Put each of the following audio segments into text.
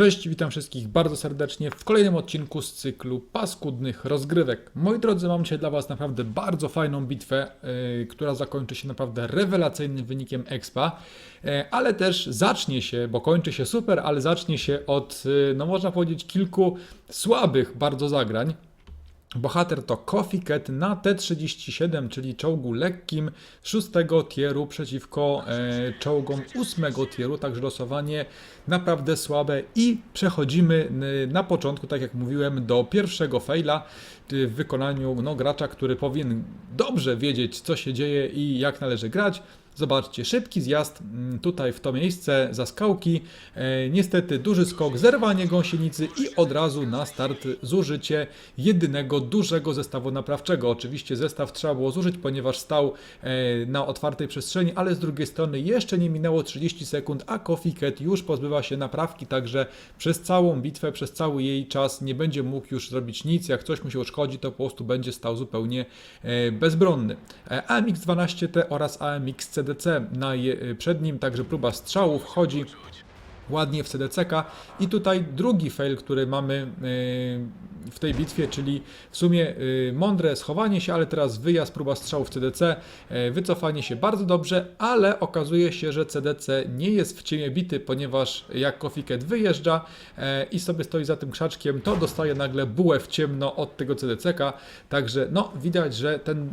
Cześć, witam wszystkich bardzo serdecznie w kolejnym odcinku z cyklu paskudnych rozgrywek. Moi drodzy, mam dzisiaj dla Was naprawdę bardzo fajną bitwę, yy, która zakończy się naprawdę rewelacyjnym wynikiem Expa, yy, ale też zacznie się, bo kończy się super, ale zacznie się od, yy, no można powiedzieć, kilku słabych bardzo zagrań. Bohater to Cat na T-37, czyli czołgu lekkim szóstego tieru przeciwko e, czołgom ósmego tieru, także losowanie naprawdę słabe. I przechodzimy na początku, tak jak mówiłem, do pierwszego faila w wykonaniu no, gracza, który powinien dobrze wiedzieć, co się dzieje i jak należy grać. Zobaczcie, szybki zjazd mm, tutaj w to miejsce za skałki. E, niestety duży skok, zerwanie gąsienicy i od razu na start zużycie jedynego dużego zestawu naprawczego. Oczywiście zestaw trzeba było zużyć, ponieważ stał e, na otwartej przestrzeni, ale z drugiej strony jeszcze nie minęło 30 sekund, a Coffee Cat już pozbywa się naprawki, także przez całą bitwę, przez cały jej czas nie będzie mógł już zrobić nic. Jak coś mu się uszkodzi, to po prostu będzie stał zupełnie e, bezbronny. E, AMX-12T oraz AMX-CDC na je, przed nim, także próba strzału wchodzi ładnie w CDCK i tutaj drugi fail, który mamy w tej bitwie, czyli w sumie yy, mądre schowanie się, ale teraz wyjazd, próba strzału w CDC, yy, wycofanie się bardzo dobrze, ale okazuje się, że CDC nie jest w ciemię bity, ponieważ jak Kofiket wyjeżdża yy, i sobie stoi za tym krzaczkiem, to dostaje nagle bułę w ciemno od tego CDCK, także no widać, że ten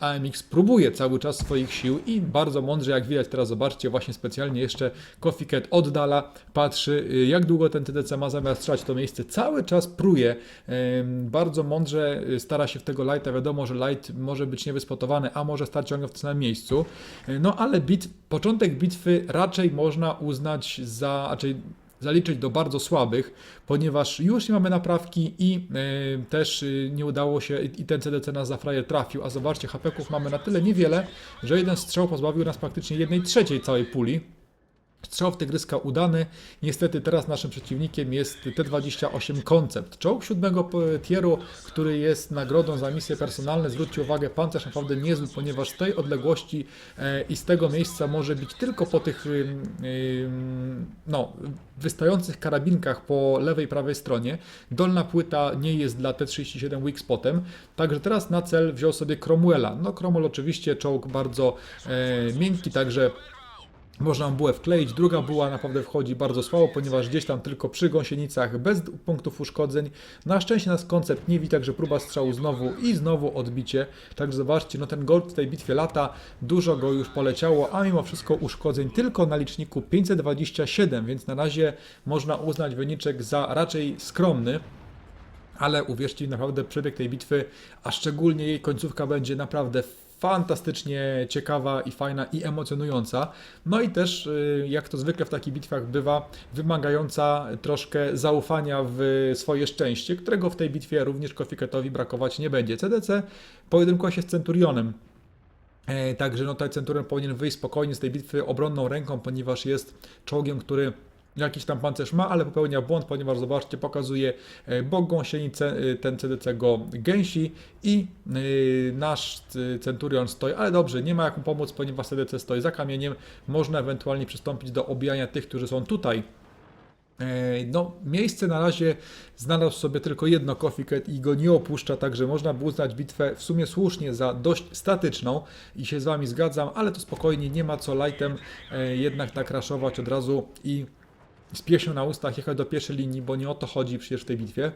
AMX próbuje cały czas swoich sił i bardzo mądrze, jak widać teraz zobaczcie, właśnie specjalnie jeszcze Kofiket oddala, patrzy, y, jak długo ten TDC ma zamiar strzelać to miejsce. Cały czas pruje, bardzo mądrze y, stara się w tego lighta. Wiadomo, że light może być niewyspotowany, a może stać ciągle w tym samym miejscu. Y, No ale bit, początek bitwy raczej można uznać za, raczej zaliczyć do bardzo słabych, ponieważ już nie mamy naprawki i y, też y, nie udało się i i ten CDC nas za frajer trafił, a zobaczcie, hapeków mamy na tyle niewiele, że jeden strzał pozbawił nas praktycznie jednej trzeciej całej puli. Strzał w tygryska udany. Niestety teraz naszym przeciwnikiem jest T-28 Concept. Czołg siódmego tieru, który jest nagrodą za misje personalne. Zwróćcie uwagę, pancerz naprawdę niezły, ponieważ z tej odległości e, i z tego miejsca może być tylko po tych no, wystających karabinkach po lewej i prawej stronie. Dolna płyta nie jest dla T-37 weak spotem. Także teraz na cel wziął sobie Cromwella. No Cromwell oczywiście czołg bardzo e, miękki, także można bułę wkleić, druga buła naprawdę wchodzi bardzo słabo, ponieważ gdzieś tam tylko przy gąsienicach, bez punktów uszkodzeń. Na szczęście nas koncept nie widzi, także próba strzału znowu i znowu odbicie. Także zobaczcie, no ten gold w tej bitwie lata, dużo go już poleciało, a mimo wszystko uszkodzeń tylko na liczniku 527, więc na razie można uznać wyniczek za raczej skromny. Ale uwierzcie naprawdę przebieg tej bitwy, a szczególnie jej końcówka będzie naprawdę fantastycznie ciekawa i fajna i emocjonująca. No i też, y, jak to zwykle w takich bitwach bywa, wymagająca troszkę zaufania w swoje szczęście, którego w tej bitwie również Kofiketowi brakować nie będzie. CDC pojedynkuje się z Centurionem. E, Także no tutaj Centurion powinien wyjść spokojnie z tej bitwy obronną ręką, ponieważ jest czołgiem, który jakiś tam pancerz ma, ale popełnia błąd, ponieważ zobaczcie, pokazuje e, bok gąsienicy, e, ten CDC go gęsi i e, nasz Centurion stoi, ale dobrze, nie ma jak mu pomóc, ponieważ CDC stoi za kamieniem, można ewentualnie przystąpić do obijania tych, którzy są tutaj. No, miejsce na razie znalazł sobie tylko jedno Cat i go nie opuszcza, także można by uznać bitwę w sumie słusznie za dość statyczną i się z Wami zgadzam, ale to spokojnie, nie ma co lightem jednak nakraszować od razu i z pieśnią na ustach jechać do pierwszej linii, bo nie o to chodzi przecież w tej bitwie.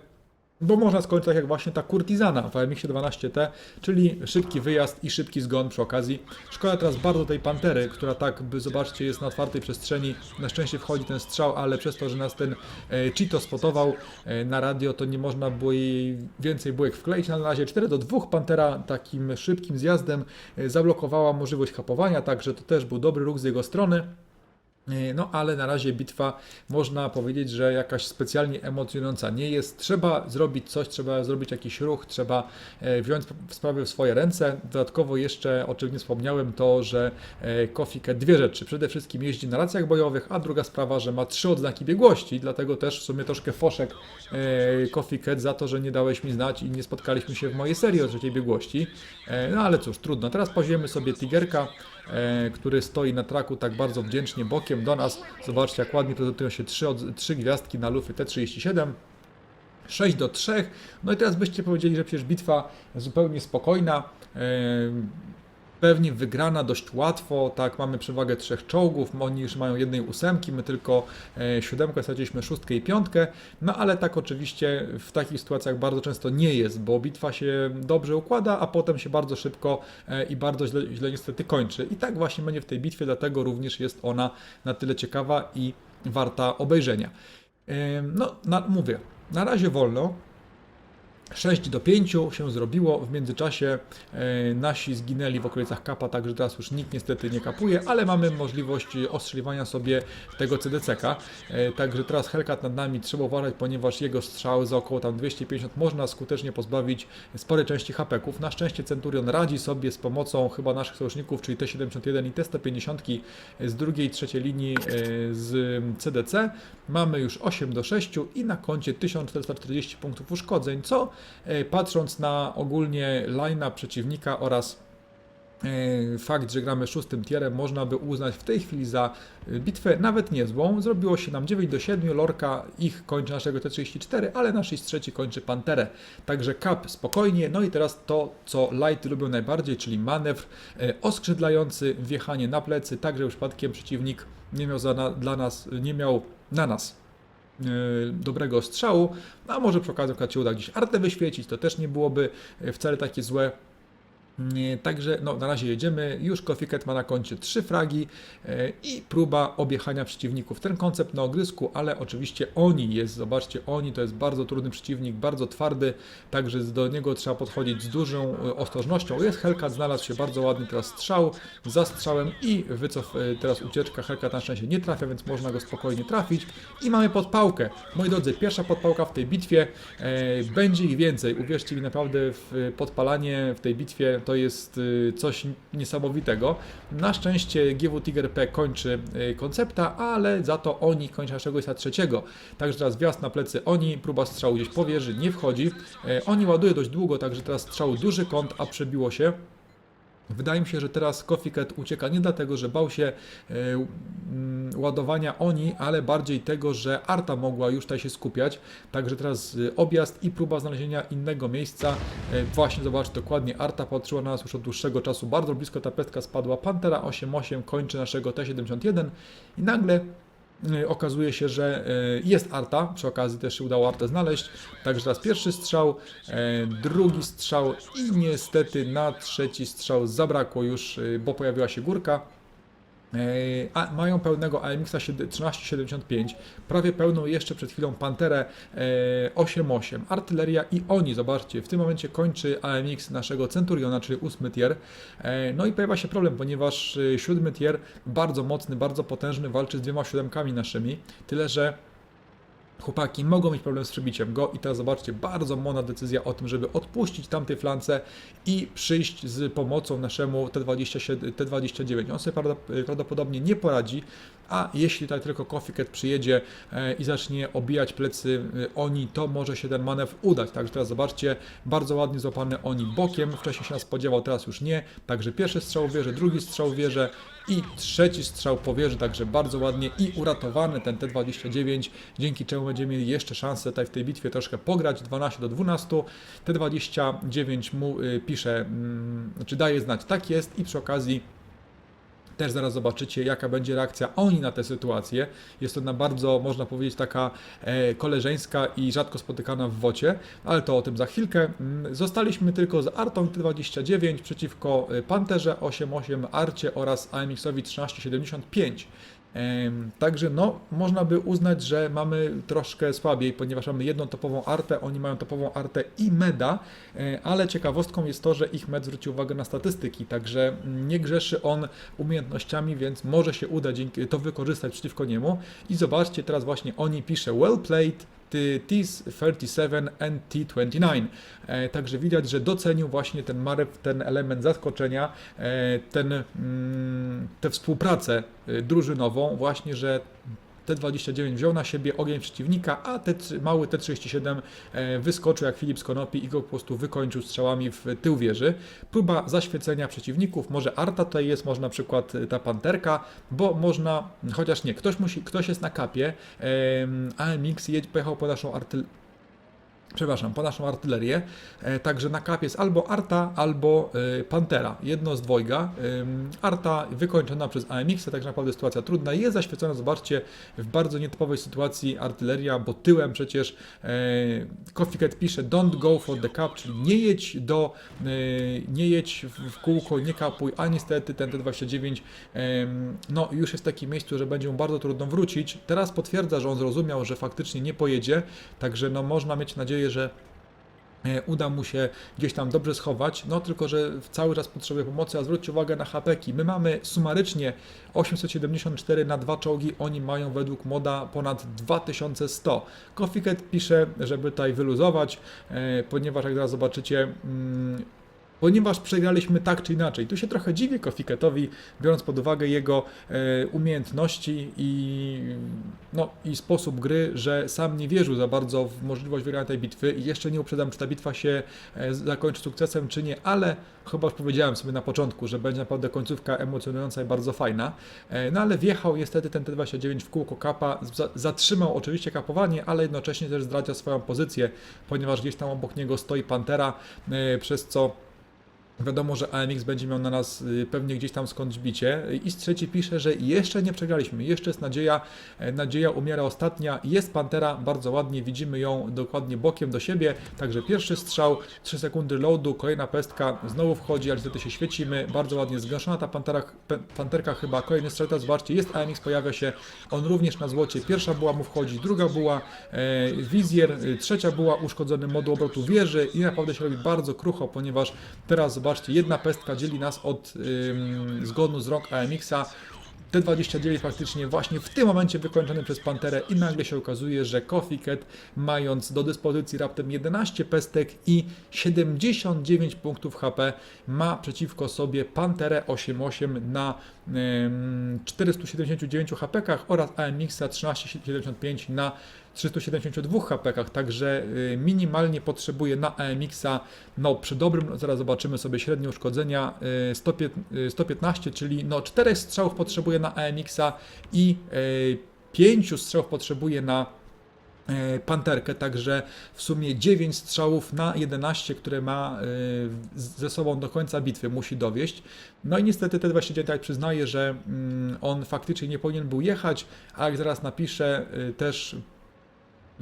Bo można skończyć tak jak właśnie ta kurtizana w AMX 12T, czyli szybki wyjazd i szybki zgon przy okazji. Szkoda teraz bardzo tej pantery, która tak, by zobaczcie, jest na otwartej przestrzeni. Na szczęście wchodzi ten strzał, ale przez to, że nas ten e, Cheeto spotował e, na radio, to nie można było jej więcej bułek wkleić. Na razie 4 do 2 Pantera takim szybkim zjazdem e, zablokowała możliwość hapowania, także to też był dobry ruch z jego strony. E, No, ale na razie bitwa można powiedzieć, że jakaś specjalnie emocjonująca nie jest. Trzeba zrobić coś, trzeba zrobić jakiś ruch, trzeba e, wziąć sprawę w swoje ręce. Dodatkowo jeszcze, o czym nie wspomniałem, to, że e, Kofike dwie rzeczy. Przede wszystkim jeździ na racjach bojowych, a druga sprawa, że ma trzy odznaki biegłości, dlatego też w sumie troszkę foszek Kofiket za to, że nie dałeś mi znać i nie spotkaliśmy się w mojej serii o trzeciej biegłości. No ale cóż, trudno. Teraz poziemy sobie Tigerka. E, który stoi na traku tak bardzo wdzięcznie bokiem do nas. Zobaczcie, jak ładnie prezentują się trzy, trzy gwiazdki na lufy T37. 6 do 3. No i teraz byście powiedzieli, że przecież bitwa zupełnie spokojna. e, Pewnie wygrana dość łatwo, tak, mamy przewagę trzech czołgów, oni już mają jednej ósemki, my tylko e, siódemkę, straciliśmy szóstkę i piątkę, no ale tak oczywiście w takich sytuacjach bardzo często nie jest, bo bitwa się dobrze układa, a potem się bardzo szybko e, i bardzo źle, źle niestety kończy. I tak właśnie będzie w tej bitwie, dlatego również jest ona na tyle ciekawa i warta obejrzenia. E, No, na, mówię, na razie wolno, 6 do 5 się zrobiło. W międzyczasie e, nasi zginęli w okolicach kapa, także teraz już nikt niestety nie kapuje, ale mamy możliwość ostrzeliwania sobie tego CDCK. E, także teraz Hellcat nad nami trzeba uważać, ponieważ jego strzały za około tam 250 można skutecznie pozbawić sporej części hapeków. Na szczęście Centurion radzi sobie z pomocą chyba naszych sojuszników, czyli T-71 i T-150 z drugiej i trzeciej linii e, z CDC. Mamy już 8 do 6 i na koncie 1440 punktów uszkodzeń, co patrząc na ogólnie linea przeciwnika oraz e, fakt, że gramy szóstym tierem, można by uznać w tej chwili za e, bitwę nawet niezłą. Zrobiło się nam 9 do 7, Lorka ich kończy naszego T34, ale nasz trzeci kończy Panterę. Także Cap spokojnie. No i teraz to, co Light lubią najbardziej, czyli manewr e, oskrzydlający, wjechanie na plecy, tak żeby przypadkiem przeciwnik nie miał na, dla nas, nie miał na nas e, dobrego strzału, a może przy okazji się uda gdzieś artę wyświecić, to też nie byłoby e, wcale takie złe. Także no, na razie jedziemy. Już Kofiket ma na koncie trzy fragi e, i próba objechania przeciwników. Ten koncept na ogrysku, ale oczywiście oni jest, zobaczcie, oni to jest bardzo trudny przeciwnik, bardzo twardy, także do niego trzeba podchodzić z dużą e, ostrożnością. Jest Hellcat, znalazł się bardzo ładny teraz strzał za strzałem i wycof, e, teraz ucieczka. Hellcat na szczęście nie trafia, więc można go spokojnie trafić. I mamy podpałkę. Moi drodzy, pierwsza podpałka w tej bitwie. Będzie ich więcej. Uwierzcie mi, naprawdę w podpalanie w tej bitwie to jest y, coś niesamowitego. Na szczęście GW Tiger P kończy y, koncepta, ale za to oni kończą naszego isa trzeciego. Także teraz wjazd na plecy oni, próba strzału gdzieś po wieży, nie wchodzi. E, Oni ładuje dość długo, także teraz strzał duży kąt, a przebiło się. Wydaje mi się, że teraz Cat ucieka nie dlatego, że bał się e, mm, ładowania oni, ale bardziej tego, że Arta mogła już tutaj się skupiać. Także teraz e, objazd i próba znalezienia innego miejsca. E, właśnie zobacz, dokładnie Arta patrzyła na nas już od dłuższego czasu. Bardzo blisko ta pestka spadła. Pantera 8-8 kończy naszego T-71 i nagle okazuje się, że e, jest Arta, przy okazji też się udało Artę znaleźć, także teraz pierwszy strzał, e, drugi strzał i niestety na trzeci strzał zabrakło już, bo pojawiła się górka. E, A mają pełnego AMX-a 1375, prawie pełną jeszcze przed chwilą Panterę e, 8.8, artyleria i oni, zobaczcie, w tym momencie kończy AMX naszego Centuriona, czyli 8 tier. E, No i pojawia się problem, ponieważ e, siódmy tier, bardzo mocny, bardzo potężny, walczy z dwiema siódemkami naszymi, tyle że chłopaki mogą mieć problem z przebiciem go i teraz zobaczcie, bardzo mądra decyzja o tym, żeby odpuścić tamtej flance i przyjść z pomocą naszemu T27, T29. On sobie prawdopodobnie nie poradzi, a jeśli tak tylko Cat przyjedzie e, i zacznie obijać plecy e, oni, to może się ten manewr udać. Także teraz zobaczcie, bardzo ładnie złapany oni bokiem, wcześniej się nas spodziewał, teraz już nie. Także pierwszy strzał w wieżę, drugi strzał w wieżę i trzeci strzał po wieży, także bardzo ładnie i uratowany ten T29, dzięki czemu będziemy mieli jeszcze szansę tutaj w tej bitwie troszkę pograć, 12 do 12. T29 mu y, pisze, mm, znaczy daje znać, tak jest i przy okazji też zaraz zobaczycie, jaka będzie reakcja oni na tę sytuację. Jest ona bardzo, można powiedzieć, taka e, koleżeńska i rzadko spotykana w wocie, ale to o tym za chwilkę. Mm, Zostaliśmy tylko z Artą T29 przeciwko e, Panterze 8.8, Arcie oraz AMX-owi 1375. Także no, można by uznać, że mamy troszkę słabiej, ponieważ mamy jedną topową artę, oni mają topową artę i meda, e, ale ciekawostką jest to, że ich med zwrócił uwagę na statystyki, także nie grzeszy on umiejętnościami, więc może się uda to wykorzystać przeciwko niemu. I zobaczcie, teraz właśnie oni pisze well played, T37 and T29. E, także widać, że docenił właśnie ten marew, ten element zaskoczenia, e, ten, mm, tę współpracę e, drużynową, właśnie, że T-29 wziął na siebie ogień przeciwnika, a T, mały T-37 e, wyskoczył jak Filip z Konopi i go po prostu wykończył strzałami w tył wieży. Próba zaświecenia przeciwników, może Arta tutaj jest, może na przykład ta Panterka, bo można, chociaż nie, ktoś, musi, ktoś jest na kapie, em, AMX jedź, pojechał po naszą artylerię, przepraszam, po naszą artylerię. E, także na kap jest albo Arta, albo e, Pantera. Jedno z dwojga. Ym, Arta wykończona przez AMX, tak naprawdę sytuacja trudna. Jest zaświecona, zobaczcie, w bardzo nietypowej sytuacji artyleria, bo tyłem przecież e, Kofiket pisze don't go for the cup, czyli nie jedź do, e, nie jedź w, kółko, nie kapuj, a niestety ten T29 em, no już jest w takim miejscu, że będzie mu bardzo trudno wrócić. Teraz potwierdza, że on zrozumiał, że faktycznie nie pojedzie, także no można mieć nadzieję, że e, uda mu się gdzieś tam dobrze schować, no tylko, że cały czas potrzebuje pomocy, a zwróćcie uwagę na hapeki. My mamy sumarycznie 874 na dwa czołgi, oni mają według moda ponad 2100. Kofiket pisze, żeby tutaj wyluzować, e, ponieważ jak zaraz zobaczycie, mm, ponieważ przegraliśmy tak czy inaczej. Tu się trochę dziwię Kofiketowi, biorąc pod uwagę jego e, umiejętności i, no, i sposób gry, że sam nie wierzył za bardzo w możliwość wygrania tej bitwy i jeszcze nie uprzedzam, czy ta bitwa się e, zakończy sukcesem, czy nie, ale chyba już powiedziałem sobie na początku, że będzie naprawdę końcówka emocjonująca i bardzo fajna. E, no ale wjechał niestety ten T29 w kółko kapa, za- zatrzymał oczywiście kapowanie, ale jednocześnie też zdradza swoją pozycję, ponieważ gdzieś tam obok niego stoi Pantera, przez co Wiadomo, że AMX będzie miał na nas y, pewnie gdzieś tam skądś bicie. I z trzeci pisze, że jeszcze nie przegraliśmy, jeszcze jest nadzieja, e, nadzieja umiera ostatnia. Jest Pantera, bardzo ładnie, widzimy ją dokładnie bokiem do siebie. Także pierwszy strzał, 3 sekundy loadu, kolejna pestka, znowu wchodzi, ale niestety się świecimy. Bardzo ładnie zgaszona ta pantera, panterka chyba, kolejny strzał, teraz zobaczcie, jest AMX, pojawia się, on również na złocie. Pierwsza była mu wchodzi, druga była e, wizjer, y, trzecia była uszkodzony moduł obrotu wieży i naprawdę się robi bardzo krucho, ponieważ teraz zobaczcie, jedna pestka dzieli nas od ym, z rąk AMX-a. T29 faktycznie właśnie w tym momencie wykończony przez Panterę i nagle się okazuje, że Coffee Cat mając do dyspozycji raptem 11 pestek i 79 punktów HP ma przeciwko sobie Panterę 8.8 na ym, 479 HP oraz AMX-a 1375 na 372 HP, także y, minimalnie potrzebuje na AMX-a, no przy dobrym, no, zaraz zobaczymy sobie średnie uszkodzenia, y, 105 y, 115, czyli no 4 strzałów potrzebuje na AMX-a i 5 strzałów potrzebuje na e, Panterkę, także w sumie 9 strzałów na 11, które ma e, ze sobą do końca bitwy, musi dowieść. No i niestety T29 tak przyznaje, że mm, on faktycznie nie powinien był jechać, a jak zaraz napisze, e, też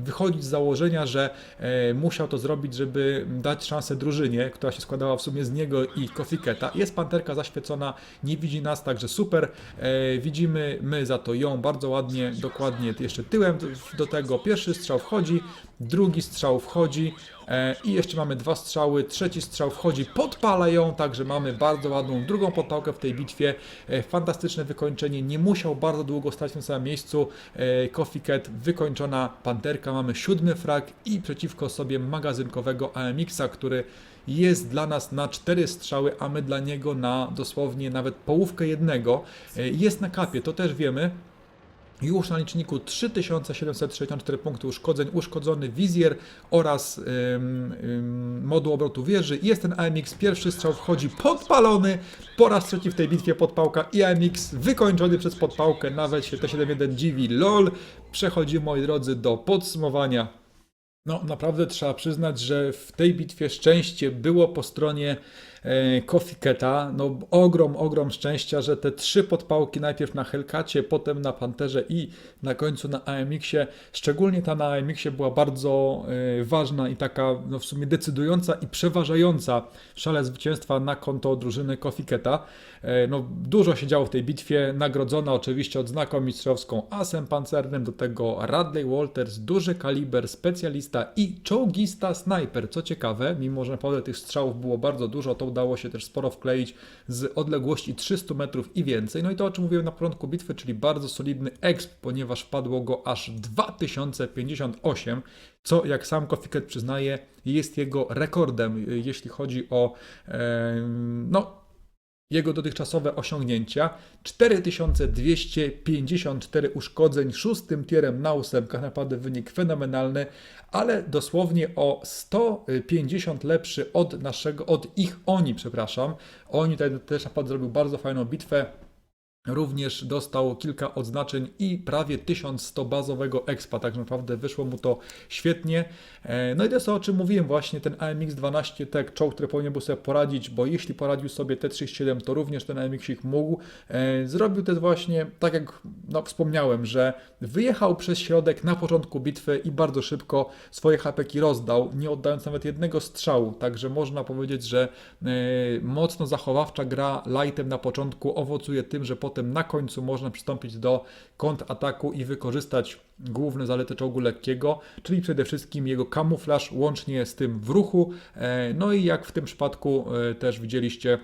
wychodzić z założenia, że e, musiał to zrobić, żeby dać szansę drużynie, która się składała w sumie z niego i Kofiketa. Jest panterka zaświecona, nie widzi nas, także super. E, widzimy my za to ją bardzo ładnie, dokładnie jeszcze tyłem do, do tego. Pierwszy strzał wchodzi, drugi strzał wchodzi e, i jeszcze mamy dwa strzały, trzeci strzał wchodzi, podpala ją, także mamy bardzo ładną drugą podpałkę w tej bitwie. E, fantastyczne wykończenie, nie musiał bardzo długo stać w tym samym miejscu. E, Coffee Cat, wykończona panterka, mamy siódmy frag i przeciwko sobie magazynkowego AMX-a, który jest dla nas na cztery strzały, a my dla niego na dosłownie nawet połówkę jednego. Jest na kapie, to też wiemy. Już na liczniku 3764 punkty uszkodzeń, uszkodzony wizjer oraz ym, ym, moduł obrotu wieży. Jest ten AMX, pierwszy strzał wchodzi podpalony, po raz trzeci w tej bitwie podpałka i AMX wykończony przez podpałkę, nawet się T71 dziwi, lol. Przechodzimy moi drodzy do podsumowania. No naprawdę trzeba przyznać, że w tej bitwie szczęście było po stronie e, Kofiketa. No ogrom, ogrom szczęścia, że te trzy podpałki najpierw na Hellcacie, potem na Panterze i na końcu na AMX-ie. Szczególnie ta na AMX-ie była bardzo e, ważna i taka no, w sumie decydująca i przeważająca w szale zwycięstwa na konto drużyny Kofiketa. E, no, dużo się działo w tej bitwie, nagrodzona oczywiście odznaką mistrzowską asem pancernym, do tego Radley Walters, duży kaliber, specjalista i czołgista snajper. Co ciekawe, mimo że naprawdę tych strzałów było bardzo dużo, to udało się też sporo wkleić z odległości 300 metrów i więcej. No i to, o czym mówiłem na początku bitwy, czyli bardzo solidny exp, ponieważ padło go aż 2058, co jak sam Kofiket przyznaje, jest jego rekordem, jeśli chodzi o no, jego dotychczasowe osiągnięcia 4254 uszkodzeń szóstym tierem na ósemkach, naprawdę wynik fenomenalny, ale dosłownie o 150 lepszy od naszego, od ich oni, przepraszam. Oni tutaj też naprawdę zrobił bardzo fajną bitwę. Również dostał kilka odznaczeń i prawie 1100 bazowego expa, tak naprawdę wyszło mu to świetnie. E, No i to jest to, o czym mówiłem właśnie, ten AMX-12 Tech czołg, który powinien był sobie poradzić, bo jeśli poradził sobie T-37, to również ten AMX-ik mógł. E, Zrobił też właśnie, tak jak no, wspomniałem, że wyjechał przez środek na początku bitwy i bardzo szybko swoje hapeki rozdał, nie oddając nawet jednego strzału, także można powiedzieć, że e, mocno zachowawcza gra lightem na początku owocuje tym, że potem na końcu można przystąpić do kontrataku i wykorzystać główne zalety czołgu lekkiego, czyli przede wszystkim jego kamuflaż łącznie z tym w ruchu. E, No i jak w tym przypadku e, też widzieliście,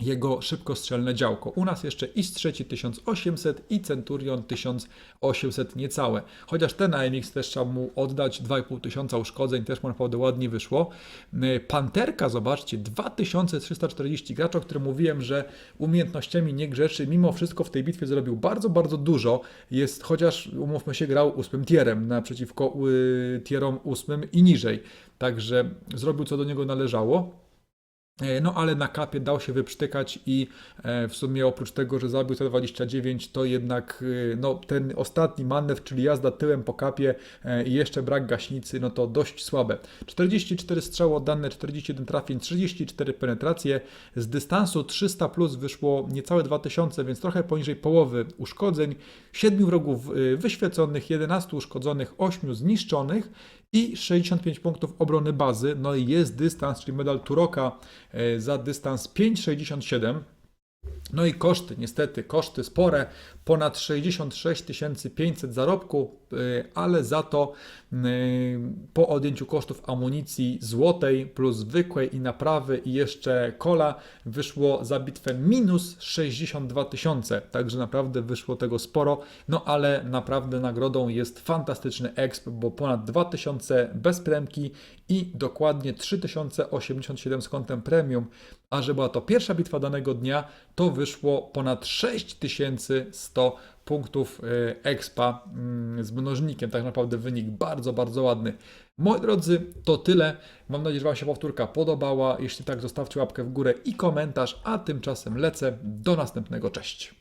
jego szybkostrzelne działko. U nas jeszcze IS-3 1800 i Centurion 1800 niecałe. Chociaż ten AMX też trzeba mu oddać 2500 tysiąca uszkodzeń, też mu naprawdę ładnie wyszło. Yy, Panterka, zobaczcie, 2340 gracza, o którym mówiłem, że umiejętnościami nie grzeszy, mimo wszystko w tej bitwie zrobił bardzo, bardzo dużo. Jest, chociaż umówmy się, grał ósmym tierem naprzeciwko yy, tierom ósmym i niżej. Także zrobił co do niego należało. E, No ale na kapie dał się wyprztykać i e, w sumie oprócz tego, że zabił T29, to jednak e, no, ten ostatni manewr, czyli jazda tyłem po kapie i jeszcze brak gaśnicy, no to dość słabe. 44 strzały oddane, 41 trafień, 34 penetracje. Z dystansu 300 plus wyszło niecałe 2000, więc trochę poniżej połowy uszkodzeń. 7 wrogów wyświeconych, 11 uszkodzonych, 8 zniszczonych i 65 punktów obrony bazy. No i jest dystans, czyli medal Turoka e, za dystans 5,67. No i koszty, niestety, koszty spore, ponad 66 500 zarobku, y, ale za to po odjęciu kosztów amunicji złotej plus zwykłej i naprawy i jeszcze kola wyszło za bitwę minus 62 tysiące, także naprawdę wyszło tego sporo, no ale naprawdę nagrodą jest fantastyczny exp, bo ponad 2000 bez premki i dokładnie 3087 z kątem premium, a że była to pierwsza bitwa danego dnia, to wyszło ponad 6100 punktów e, expa mm, z mnożnikiem. Tak naprawdę wynik bardzo, bardzo ładny. Moi drodzy, to tyle. Mam nadzieję, że Wam się powtórka podobała. Jeśli tak, zostawcie łapkę w górę i komentarz, a tymczasem lecę do następnego. Cześć.